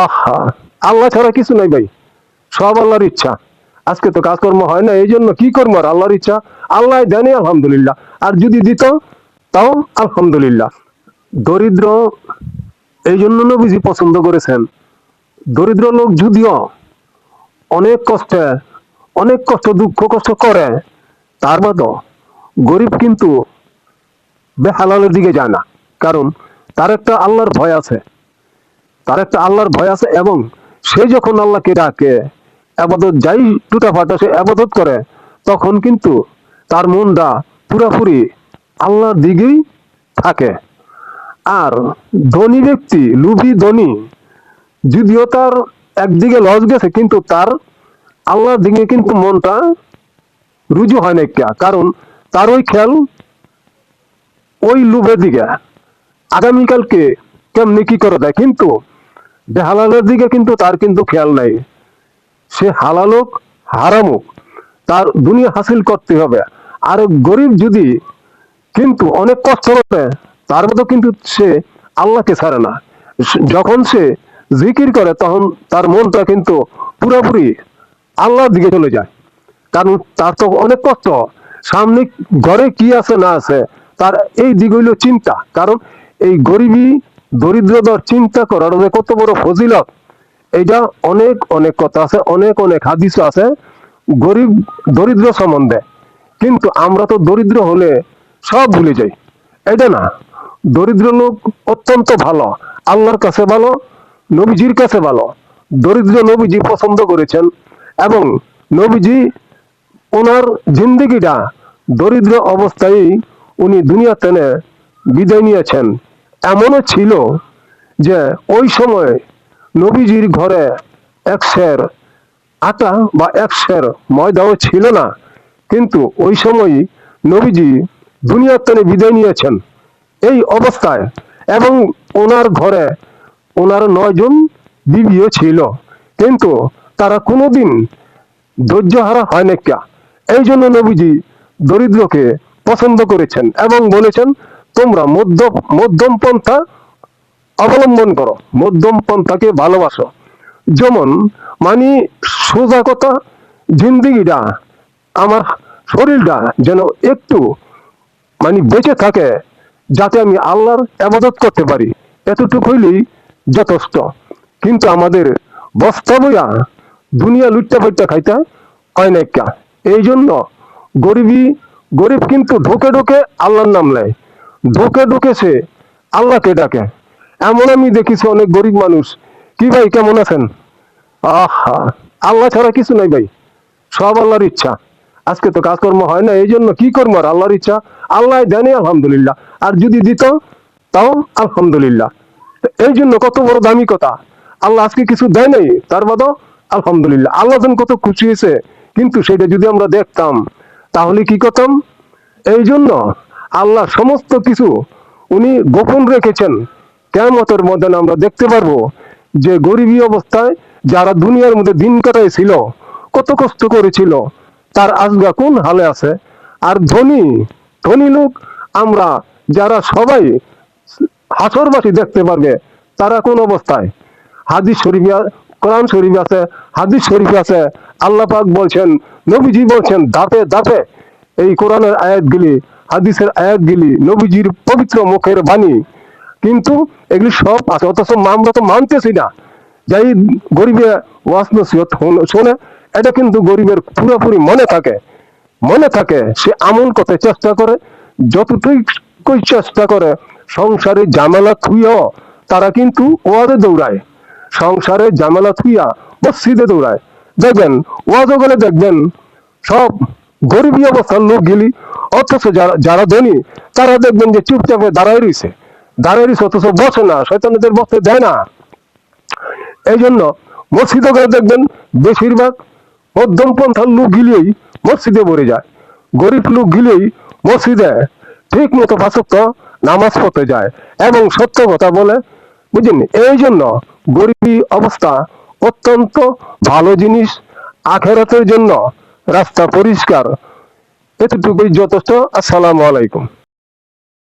আহা, আল্লাহ ছাড়া কিছু নাই ভাই। সব আল্লাহর ইচ্ছা। আজকে তো কাজকর্ম হয় না এই জন্য কি করব আর আল্লাহর ইচ্ছা? আল্লাহ দেনে আলহামদুলিল্লাহ। আর যদি দিত, তাও আলহামদুলিল্লাহ। দরিদ্র এই জন্য নবীজি পছন্দ করেছেন। দরিদ্র লোক যদিও অনেক কষ্টে, অনেক কষ্ট, দুঃখ, কষ্ট করে, তার বাদও গরিব কিন্তু বেহালালের দিকে যায় না। কারণ তার একটা আল্লাহর ভয় আছে। তার একটা আল্লাহর ভয় আছে এবং সে যখন আল্লাহকে ডাকে, আবাদত যাই টুটা ফাটা সে আবাদত করে, তখন কিন্তু তার মনটা পুরাপুরি আল্লাহর দিকেই থাকে। আর ধনী ব্যক্তি, লুভি, ধনী, যদিও তার একদিকে লস গেছে, কিন্তু তার আল্লাহর দিকে কিন্তু মনটা রুজু হয় না কারণ তার ওই খেয়াল ওই লুভের দিকে। আগামীকালকে কেমনি কি করে দেয়? কিন্তু বেহালালের দিকে কিন্তু তার কিন্তু খেয়াল নাই। সে হালালোক হারামুক তার দুনিয়া হাসিল করতে হবে। আর গরিব যদি কিন্তু অনেক কষ্ট হবে তার মতো কিন্তু সে আল্লাহকে ছাড়ে না। যখন সে জিকির করে, তখন তার মনটা কিন্তু পুরোপুরি আল্লাহর দিকে চলে যায়। কারণ তার তো অনেক কষ্ট। সামনে ঘরে কি আছে না আছে, তার এই দিক চিন্তা। কারণ এই গরিবী দরিদ্রতার চিন্তা করার যে কত বড় ফজিলত, এইটা অনেক অনেক কথা আছে, অনেক অনেক হাদিস আছে, গরিব দরিদ্র সম্বন্ধে। কিন্তু আমরা তো দরিদ্র হলে সব ভুলে যাই। এটা না, দরিদ্র লোক অত্যন্ত ভালো, আল্লাহর কাছে ভালো, নবীজির কাছে ভালো। দরিদ্র নবীজি পছন্দ করেছেন এবং নবীজি ওনার জিন্দগিটা দরিদ্র অবস্থায় উনি দুনিয়া টেনে বিদায় নিয়েছেন। এমনও ছিল যে ওই সময় নবীজির ঘরে এক সের আটা বা এক সের ময়দাও ছিল না। কিন্তু ওই সময় নবীজি দুনিয়ার টেনে বিদায় নিয়েছেন। এই অবস্থায় এবং ওনার ঘরে ওনার নয়জন বিবিও ছিল। কিন্তু তারা কোনোদিন ধৈর্যহারা হয় না কা। এই জন্য নবীজি দরিদ্রকে পছন্দ করেছেন এবং বলেছেন তোমরা মধ্য মধ্যম পন্থা অবলম্বন করো, মধ্যম পন্থাকে ভালোবাসো। যেমন মানে সোজা কথা, জিন্দিগিটা, আমার শরীরটা যেন একটু মানে বেঁচে থাকে, যাতে আমি আল্লাহর আবাদত করতে পারি। এতটুকু হইলেই যথেষ্ট। কিন্তু আমাদের বস্তা বইয়া দুনিয়া লুটতে ফুটতে খাইতে হয় এই জন্য গরিবী, গরিব কিন্তু ঢোকে ঢোকে আল্লাহর নাম নেয়। ঢোকে ঢুকেছে আল্লাহকে ডাকে। এমন আমি দেখেছি অনেক গরিব মানুষ। কি ভাই, কেমন আছেন? আহা, আল্লাহ ছাড়া কিছু নাই ভাই। সব আল্লাহর ইচ্ছা। আজকে তো কাজকর্ম হয় না এই জন্য কি করব আর? আল্লাহর ইচ্ছা। আল্লাহ দেনে আলহামদুলিল্লাহ। আর যদি দিত, তাও আলহামদুলিল্লাহ। এই জন্য কত বড় দামি কথা। আল্লাহ আজকে কিছু দেয় নাই, তার বাদও আলহামদুলিল্লাহ। আল্লাহ যেন কত খুশি হয়েছে। কিন্তু সেটা যদি আমরা দেখতাম, তাহলে কি করতাম? এই জন্য আল্লাহ সমস্ত কিছু উনি গোপন রেখেছেন। কেমতের মধ্যে আমরা দেখতে পারব যে গরিবী অবস্থায় যারা দুনিয়ার মধ্যে দিন কাটাইছিল, কত কষ্ট করেছিল, তার আজগা কোন হালে আছে? আর ধনী ধনী লোক আমরা যারা সবাই হাসরবাসী দেখতে পারবে, তারা কোন অবস্থায়? হাদিস শরীফ কোরআন শরীফ আছে, হাদিস শরীফ আছে, আল্লাহ পাক বলছেন, নবীজি বলছেন, ধাপে ধাপে এই কোরআনের আয়াতগুলি হাদিসের আয়াতগুলি নবীজির পবিত্র মুখের বাণী। কিন্তু এগুলি সব আছে, অথচ আমরা তো মানতেছি না। যাই গরিবে নসিহত শোনে, এটা কিন্তু গরিবের পুরোপুরি মনে থাকে। মনে থাকে, সে আমল করতে চেষ্টা করে, যতটুকুই চেষ্টা করে, সংসারে জামেলা থুইয়াও তারা কিন্তু ওয়াজে দৌড়ায়। সংসারে জামেলা থুইয়া মসজিদে দৌড়ায়। দেখবেন ওয়াজও গেলে দেখবেন, সব গরিবী অবস্থার লোক গেলি অথচ যারা যারা ধনী, তারা দেখবেন যে চুপচাপে দাঁড়ায় রয়েছে। দাঁড়ায় রয়েছে অথচ বসে না শয়তানদের বসতে দেয় না। এই জন্য মসজিদে গেলে দেখবেন বেশিরভাগ মধ্যম পন্থার লোক গিলেই মসজিদে ভরে যায়। গরিব লোক গিলেই মসজিদে ঠিক মতো পাঁচক্ত নামাজ পড়তে যায় এবং সত্য কথা বলে বুঝলেন এই জন্য গরিবী অবস্থা অত্যন্ত ভালো জিনিস। আখেরাতের জন্য রাস্তা পরিষ্কার এতটুকুই যথেষ্ট। আসসালামু আলাইকুম।